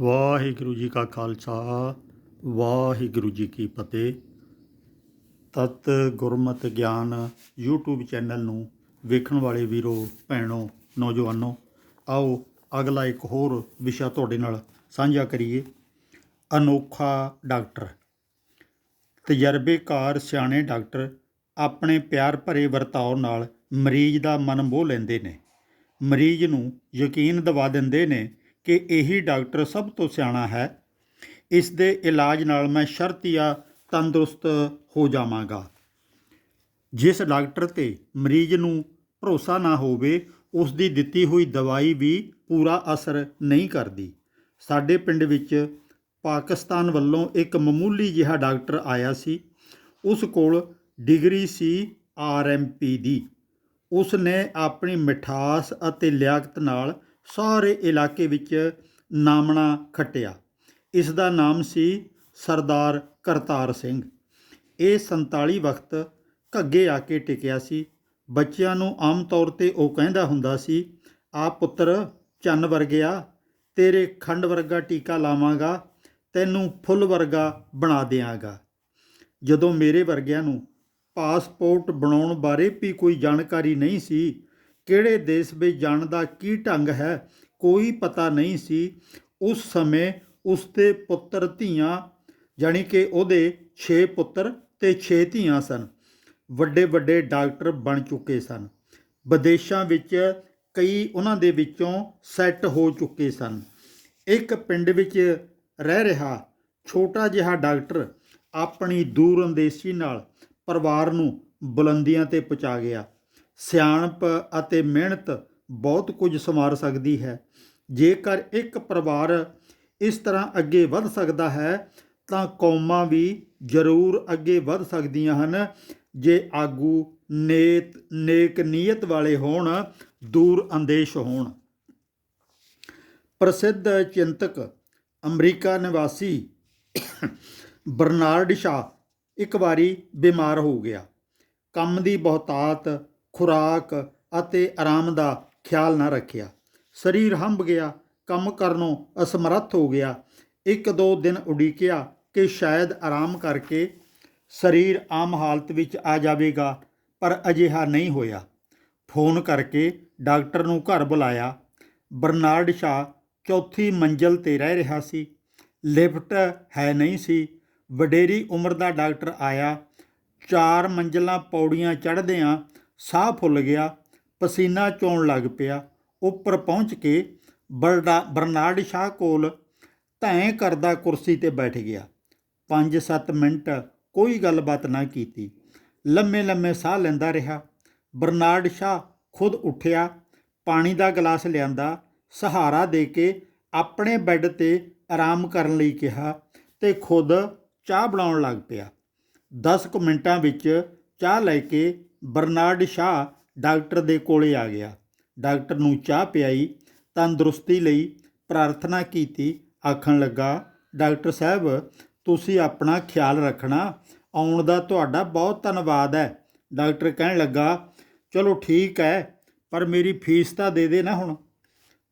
ਵਾਹਿਗੁਰੂ ਜੀ ਕਾ ਖਾਲਸਾ, ਵਾਹਿਗੁਰੂ ਜੀ ਕੀ ਫਤਿਹ। ਤਤ ਗੁਰਮਤਿ ਗਿਆਨ YouTube ਚੈਨਲ ਨੂੰ ਵੇਖਣ ਵਾਲੇ ਵੀਰੋ, ਭੈਣੋ, ਨੌਜਵਾਨੋ, ਆਓ ਅਗਲਾ ਇੱਕ ਹੋਰ ਵਿਸ਼ਾ ਤੁਹਾਡੇ ਨਾਲ ਸਾਂਝਾ ਕਰੀਏ। ਅਨੋਖਾ ਡਾਕਟਰ। ਤਜਰਬੇਕਾਰ ਸਿਆਣੇ ਡਾਕਟਰ ਆਪਣੇ ਪਿਆਰ ਭਰੇ ਵਰਤਾਓ ਨਾਲ ਮਰੀਜ਼ ਦਾ ਮਨ ਮੋਹ ਲੈਂਦੇ ਨੇ। ਮਰੀਜ਼ ਨੂੰ ਯਕੀਨ ਦਿਵਾ ਦਿੰਦੇ ਨੇ ਕਿ ਇਹੀ ਡਾਕਟਰ ਸਭ ਤੋਂ ਸਿਆਣਾ ਹੈ। ਇਸ ਦੇ ਇਲਾਜ ਨਾਲ ਮੈਂ ਸ਼ਰਤੀਆ ਤੰਦਰੁਸਤ ਹੋ ਜਾਵਾਂਗਾ। ਜਿਸ ਡਾਕਟਰ ਤੇ ਮਰੀਜ਼ ਨੂੰ ਭਰੋਸਾ ਨਾ ਹੋਵੇ, ਉਸ ਦੀ ਦਿੱਤੀ ਹੋਈ ਦਵਾਈ ਵੀ ਪੂਰਾ ਅਸਰ ਨਹੀਂ ਕਰਦੀ। ਸਾਡੇ ਪਿੰਡ ਵਿੱਚ ਪਾਕਿਸਤਾਨ ਵੱਲੋਂ ਇੱਕ ਮਾਮੂਲੀ ਜਿਹਾ ਡਾਕਟਰ ਆਇਆ ਸੀ। ਉਸ ਕੋਲ ਡਿਗਰੀ ਸੀ ਆਰਐਮਪੀ ਦੀ। ਉਸ ਨੇ ਆਪਣੀ ਮਿਠਾਸ ਅਤੇ ਲਿਆਕਤ ਨਾਲ ਸਾਰੇ ਇਲਾਕੇ ਵਿੱਚ ਨਾਮਣਾ ਖੱਟਿਆ। ਇਸ ਦਾ ਨਾਮ ਸੀ ਸਰਦਾਰ ਕਰਤਾਰ ਸਿੰਘ। ਇਹ 47 ਵਕਤ ਘੱਗੇ ਆ ਕੇ ਟਿਕਿਆ ਸੀ। ਬੱਚਿਆਂ ਨੂੰ ਆਮ ਤੌਰ ਤੇ ਉਹ ਕਹਿੰਦਾ ਹੁੰਦਾ ਸੀ, ਆ ਪੁੱਤਰ, ਚੰਨ ਵਰਗਿਆ, ਤੇਰੇ ਖੰਡ ਵਰਗਾ ਟੀਕਾ ਲਾਵਾਂਗਾ, ਤੈਨੂੰ ਫੁੱਲ ਵਰਗਾ ਬਣਾ ਦਿਆਂਗਾ। ਜਦੋਂ ਮੇਰੇ ਵਰਗਿਆਂ ਨੂੰ ਪਾਸਪੋਰਟ ਬਣਾਉਣ ਬਾਰੇ ਵੀ ਕੋਈ ਜਾਣਕਾਰੀ ਨਹੀਂ ਸੀ ਕਿਹੜੇ ਦੇਸ਼ ਵਿੱਚ ਜਾਣ ਦਾ ਕੀ ਢੰਗ ਹੈ, ਕੋਈ ਪਤਾ ਨਹੀਂ ਸੀ। ਉਸ ਸਮੇਂ ਉਸ ਦੇ ਪੁੱਤਰ ਧੀਆਂ ਜਾਣੀ ਕਿ ਉਹਦੇ 6 ਪੁੱਤਰ ਤੇ 6 ਧੀਆਂ ਸਨ। ਵੱਡੇ ਵੱਡੇ ਡਾਕਟਰ ਬਣ ਚੁੱਕੇ ਸਨ। ਵਿਦੇਸ਼ਾਂ ਵਿੱਚ ਕਈ ਉਹਨਾਂ ਦੇ ਵਿੱਚੋਂ ਸੈੱਟ ਹੋ ਚੁੱਕੇ ਸਨ। ਇੱਕ ਪਿੰਡ ਵਿੱਚ ਰਹਿ ਰਿਹਾ ਛੋਟਾ ਜਿਹਾ ਡਾਕਟਰ ਆਪਣੀ ਦੂਰ ਅੰਦੇਸ਼ੀ ਨਾਲ ਪਰਿਵਾਰ ਨੂੰ ਬੁਲੰਦੀਆਂ ਤੇ ਪਹੁੰਚਾ ਗਿਆ। ਸਿਆਣਪ ਅਤੇ ਮਿਹਨਤ ਬਹੁਤ ਕੁਝ ਸੰਵਾਰ ਸਕਦੀ ਹੈ। ਜੇਕਰ ਇੱਕ ਪਰਿਵਾਰ ਇਸ ਤਰ੍ਹਾਂ ਅੱਗੇ ਵੱਧ ਸਕਦਾ ਹੈ, ਤਾਂ ਕੌਮਾਂ ਵੀ ਜ਼ਰੂਰ ਅੱਗੇ ਵੱਧ ਸਕਦੀਆਂ ਹਨ। ਜੇ ਆਗੂ ਨੇਤ, ਨੇਕ ਨੀਅਤ ਵਾਲੇ ਹੋਣ, ਦੂਰ ਅੰਦੇਸ਼ ਹੋਣ। ਪ੍ਰਸਿੱਧ ਚਿੰਤਕ, ਅਮਰੀਕਾ ਨਿਵਾਸੀ ਬਰਨਾਰਡ ਸ਼ਾ ਇੱਕ ਵਾਰੀ ਬਿਮਾਰ ਹੋ ਗਿਆ। ਕੰਮ ਦੀ ਬਹੁਤਾਤ ਖੁਰਾਕ ਅਤੇ ਆਰਾਮ ਦਾ ਖਿਆਲ ਨਾ ਰੱਖਿਆ। ਸਰੀਰ ਹੰਭ ਗਿਆ, ਕੰਮ ਕਰਨੋਂ ਅਸਮਰੱਥ ਹੋ ਗਿਆ। ਇੱਕ ਦੋ ਦਿਨ ਉਡੀਕਿਆ ਕਿ ਸ਼ਾਇਦ ਆਰਾਮ ਕਰਕੇ ਸਰੀਰ ਆਮ ਹਾਲਤ ਵਿੱਚ ਆ ਜਾਵੇਗਾ, ਪਰ ਅਜਿਹਾ ਨਹੀਂ ਹੋਇਆ। ਫੋਨ ਕਰਕੇ ਡਾਕਟਰ ਨੂੰ ਘਰ ਬੁਲਾਇਆ। ਬਰਨਾਰਡ ਸ਼ਾ ਚੌਥੀ ਮੰਜ਼ਲ ਤੇ ਰਹਿ ਰਿਹਾ ਸੀ। ਲਿਫਟ ਹੈ ਨਹੀਂ ਸੀ। ਵਡੇਰੀ ਉਮਰ ਦਾ ਡਾਕਟਰ ਆਇਆ। ਚਾਰ ਮੰਜ਼ਲਾਂ ਪੌੜੀਆਂ ਚੜ੍ਹਦਿਆਂ ਸਾਹ ਫੁੱਲ ਗਿਆ, ਪਸੀਨਾ ਚੋਣ ਲੱਗ ਪਿਆ। ਉੱਪਰ ਪਹੁੰਚ ਕੇ ਬਰਡਾ ਬਰਨਾਰਡ ਸ਼ਾਹ ਕੋਲ ਧੈਂ ਕਰਦਾ ਕੁਰਸੀ ਤੇ ਬੈਠ ਗਿਆ। 5-7 ਮਿੰਟ ਕੋਈ ਗੱਲਬਾਤ ਨਾ ਕੀਤੀ। ਲੰਮੇ ਲੰਮੇ ਸਾਹ ਲੈਂਦਾ ਰਿਹਾ। ਬਰਨਾਰਡ ਸ਼ਾਹ ਖੁਦ ਉੱਠਿਆ, ਪਾਣੀ ਦਾ ਗਲਾਸ ਲਿਆਂਦਾ, ਸਹਾਰਾ ਦੇ ਕੇ ਆਪਣੇ ਬੈੱਡ ਤੇ ਆਰਾਮ ਕਰਨ ਲਈ ਕਿਹਾ ਤੇ ਖੁਦ ਚਾਹ ਬਣਾਉਣ ਲੱਗ ਪਿਆ। 10 ਕੁ ਮਿੰਟਾਂ ਵਿੱਚ ਚਾਹ ਲੈ ਕੇ ਬਰਨਾਰਡ ਸ਼ਾਹ ਡਾਕਟਰ ਦੇ ਕੋਲੇ ਆ ਗਿਆ। ਡਾਕਟਰ ਨੂੰ ਚਾਹ ਪਿਆਈ, ਤੰਦਰੁਸਤੀ ਲਈ ਪ੍ਰਾਰਥਨਾ ਕੀਤੀ, ਆਖਣ ਲੱਗਾ, ਡਾਕਟਰ ਸਾਹਿਬ, ਤੁਸੀਂ ਆਪਣਾ ਖਿਆਲ ਰੱਖਣਾ, ਆਉਣ ਦਾ ਤੁਹਾਡਾ ਬਹੁਤ ਧੰਨਵਾਦ ਹੈ। ਡਾਕਟਰ ਕਹਿਣ ਲੱਗਾ, ਚਲੋ ਠੀਕ ਹੈ, ਪਰ ਮੇਰੀ ਫੀਸ ਤਾਂ ਦੇ ਦੇ ਨਾ ਹੁਣ।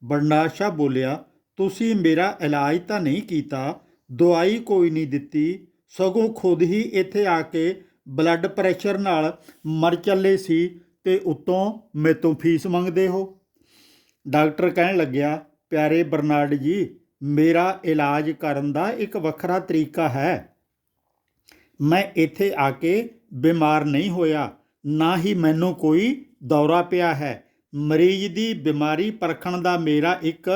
ਬਰਨਾਰਡ ਸ਼ਾਹ ਬੋਲਿਆ, ਤੁਸੀਂ ਮੇਰਾ ਇਲਾਜ ਤਾਂ ਨਹੀਂ ਕੀਤਾ, ਦਵਾਈ ਕੋਈ ਨਹੀਂ ਦਿੱਤੀ, ਸਗੋਂ ਖੁਦ ਹੀ ਇੱਥੇ ਆ ਕੇ ਬਲੱਡ ਪ੍ਰੈਸ਼ਰ ਨਾਲ ਮਰ ਚੱਲੇ ਸੀ ਤੇ ਉਤੋਂ ਮੇਤੋਂ ਫੀਸ ਮੰਗਦੇ ਹੋ। ਡਾਕਟਰ ਕਹਿਣ ਲੱਗਿਆ, ਪਿਆਰੇ ਬਰਨਾਰਡ ਜੀ, ਮੇਰਾ ਇਲਾਜ ਕਰਨ ਦਾ ਇੱਕ ਵੱਖਰਾ ਤਰੀਕਾ ਹੈ। ਮੈਂ ਇੱਥੇ ਆ ਕੇ ਬਿਮਾਰ ਨਹੀਂ ਹੋਇਆ, ਨਾ ਹੀ ਮੈਨੂੰ ਕੋਈ ਦੌਰਾ ਪਿਆ ਹੈ। ਮਰੀਜ਼ ਦੀ ਬਿਮਾਰੀ ਪਰਖਣ ਦਾ ਮੇਰਾ ਇੱਕ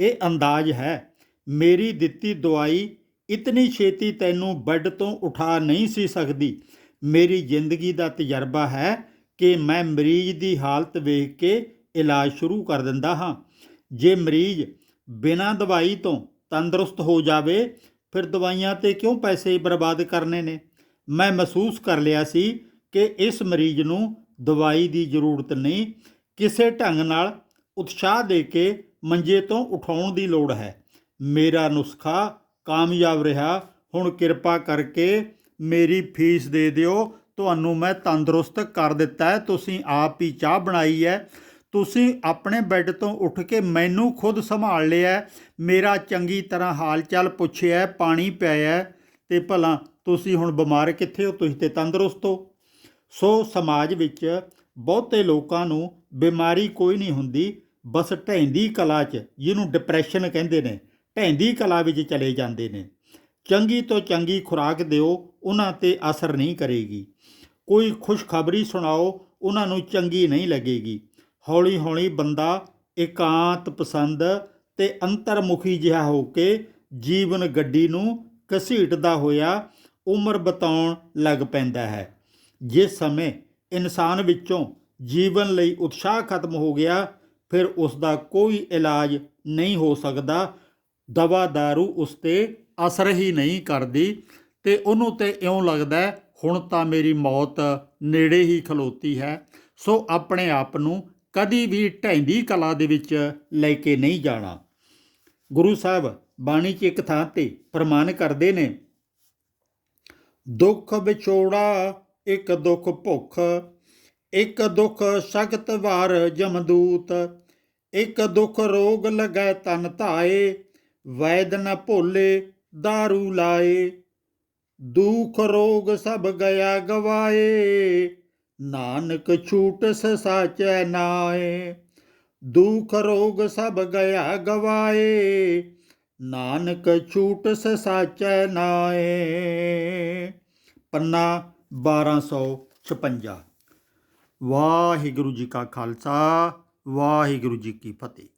ਇਹ ਅੰਦਾਜ਼ ਹੈ। ਮੇਰੀ ਦਿੱਤੀ ਦਵਾਈ ਇਤਨੀ ਛੇਤੀ ਤੈਨੂੰ ਬੈੱਡ ਤੋਂ ਉਠਾ ਨਹੀਂ ਸੀ ਸਕਦੀ। ਮੇਰੀ ਜ਼ਿੰਦਗੀ ਦਾ ਤਜਰਬਾ ਹੈ ਕਿ ਮੈਂ ਮਰੀਜ਼ ਦੀ ਹਾਲਤ ਵੇਖ ਕੇ ਇਲਾਜ ਸ਼ੁਰੂ ਕਰ ਦਿੰਦਾ ਹਾਂ। ਜੇ ਮਰੀਜ਼ ਬਿਨਾਂ ਦਵਾਈ ਤੋਂ ਤੰਦਰੁਸਤ ਹੋ ਜਾਵੇ, ਫਿਰ ਦਵਾਈਆਂ ਤੇ ਕਿਉਂ ਪੈਸੇ ਬਰਬਾਦ ਕਰਨੇ ਨੇ? ਮੈਂ ਮਹਿਸੂਸ ਕਰ ਲਿਆ ਸੀ ਕਿ ਇਸ ਮਰੀਜ਼ ਨੂੰ ਦਵਾਈ ਦੀ ਜ਼ਰੂਰਤ ਨਹੀਂ, ਕਿਸੇ ਢੰਗ ਨਾਲ ਉਤਸ਼ਾਹ ਦੇ ਕੇ ਮੰਜੇ ਤੋਂ ਉਠਾਉਣ ਦੀ ਲੋੜ ਹੈ। ਮੇਰਾ ਨੁਸਖਾ ਕਾਮਯਾਬ ਰਿਹਾ। ਹੁਣ ਕਿਰਪਾ ਕਰਕੇ ਮੇਰੀ ਫੀਸ ਦੇ ਦਿਓ ਤੁਹਾਨੂੰ ਮੈਂ ਤੰਦਰੁਸਤ ਕਰ ਦਿੱਤਾ ਹੈ ਤੁਸੀਂ ਆਪ ਹੀ ਚਾਹ ਬਣਾਈ ਹੈ। ਤੁਸੀਂ ਆਪਣੇ ਬੈੱਡ ਤੋਂ ਉੱਠ ਕੇ ਮੈਨੂੰ ਖੁਦ ਸੰਭਾਲ ਲਿਆ ਮੇਰਾ ਚੰਗੀ ਤਰ੍ਹਾਂ ਹਾਲ ਚਾਲ ਪੁੱਛਿਆ ਪਾਣੀ ਪਿਆਇਆ ਹੈ, ਤੇ ਭਲਾ ਤੁਸੀਂ ਹੁਣ ਬਿਮਾਰ ਕਿੱਥੇ ਹੋ ਤੁਸੀਂ ਤੇ ਤੰਦਰੁਸਤ ਹੋ। ਸੋ ਸਮਾਜ ਵਿੱਚ ਬਹੁਤੇ ਲੋਕਾਂ ਨੂੰ ਬਿਮਾਰੀ ਕੋਈ ਨਹੀਂ ਹੁੰਦੀ ਬਸ ਢੈਂਦੀ ਕਲਾ 'ਚ ਜਿਹਨੂੰ ਡਿਪਰੈਸ਼ਨ ਕਹਿੰਦੇ ਨੇ ਢਹਿੰਦੀ ਕਲਾ ਵਿੱਚ ਚਲੇ ਜਾਂਦੇ ਨੇ। ਚੰਗੀ ਤੋਂ ਚੰਗੀ ਖੁਰਾਕ ਦਿਓ, ਉਹਨਾਂ ਤੇ ਅਸਰ ਨਹੀਂ ਕਰੇਗੀ। ਕੋਈ ਖੁਸ਼ਖਬਰੀ ਸੁਣਾਓ, ਉਹਨਾਂ ਨੂੰ ਚੰਗੀ ਨਹੀਂ ਲੱਗੇਗੀ। ਹੌਲੀ ਹੌਲੀ ਬੰਦਾ ਇਕਾਂਤ ਪਸੰਦ ਤੇ ਅੰਤਰਮੁਖੀ ਜਿਹਾ ਹੋ ਕੇ ਜੀਵਨ ਗੱਡੀ ਨੂੰ ਘਸੀਟਦਾ ਹੋਇਆ ਉਮਰ ਬਤਾਉਣ ਲੱਗ ਪੈਂਦਾ ਹੈ। ਜਿਸ ਸਮੇਂ ਇਨਸਾਨ ਵਿੱਚੋਂ ਜੀਵਨ ਲਈ ਉਤਸ਼ਾਹ ਖਤਮ ਹੋ ਗਿਆ, ਫਿਰ ਉਸ ਦਾ ਕੋਈ ਇਲਾਜ ਨਹੀਂ ਹੋ ਸਕਦਾ। ਦਵਾ दारू ਉਸ ਤੇ ਅਸਰ ਹੀ ਨਹੀਂ ਕਰਦੀ ਤੇ ਉਹਨੂੰ ਤੇ ਇਉਂ ਲੱਗਦਾ ਹੁਣ ਤਾਂ ਮੇਰੀ ਮੌਤ ਨੇੜੇ ਹੀ ਖਲੋਤੀ ਹੈ। ਸੋ ਆਪਣੇ ਆਪ ਨੂੰ ਕਦੀ ਵੀ ਢੈਂਦੀ ਕਲਾ ਦੇ ਵਿੱਚ ਲੈ ਕੇ ਨਹੀਂ ਜਾਣਾ। ਗੁਰੂ ਸਾਹਿਬ ਬਾਣੀ 'ਚ ਇੱਕ ਥਾਂ ਤੇ ਪ੍ਰਮਾਣ ਕਰਦੇ ਨੇ, ਦੁੱਖ ਵਿਛੋੜਾ, ਇੱਕ ਦੁੱਖ ਭੁੱਖ, ਇੱਕ ਦੁੱਖ ਸਖਤ ਵਾਰ ਜਮਦੂਤ, ਇੱਕ ਦੁੱਖ ਰੋਗ ਲਗੈ ਤਨ ਧਾਏ, ਵੈਦ ਨ ਭੋਲੇ दारू ਲਾਏ ਦੁਖ ਰੋਗ ਸਭ ਗਿਆ ਗਵਾਏ ਨਾਨਕ ਛੂਟ ਸਾਚੈ ਨਾਏ ਦੁਖ ਰੋਗ ਸਭ ਗਿਆ ਗਵਾਏ ਨਾਨਕ ਛੂਟ ਸਾਚੈ ਨਾਏ ਪੰਨਾ 1256 ਵਾਹਿਗੁਰੂ ਜੀ ਕਾ ਖਾਲਸਾ ਵਾਹਿਗੁਰੂ ਜੀ ਕੀ ਫਤਿਹ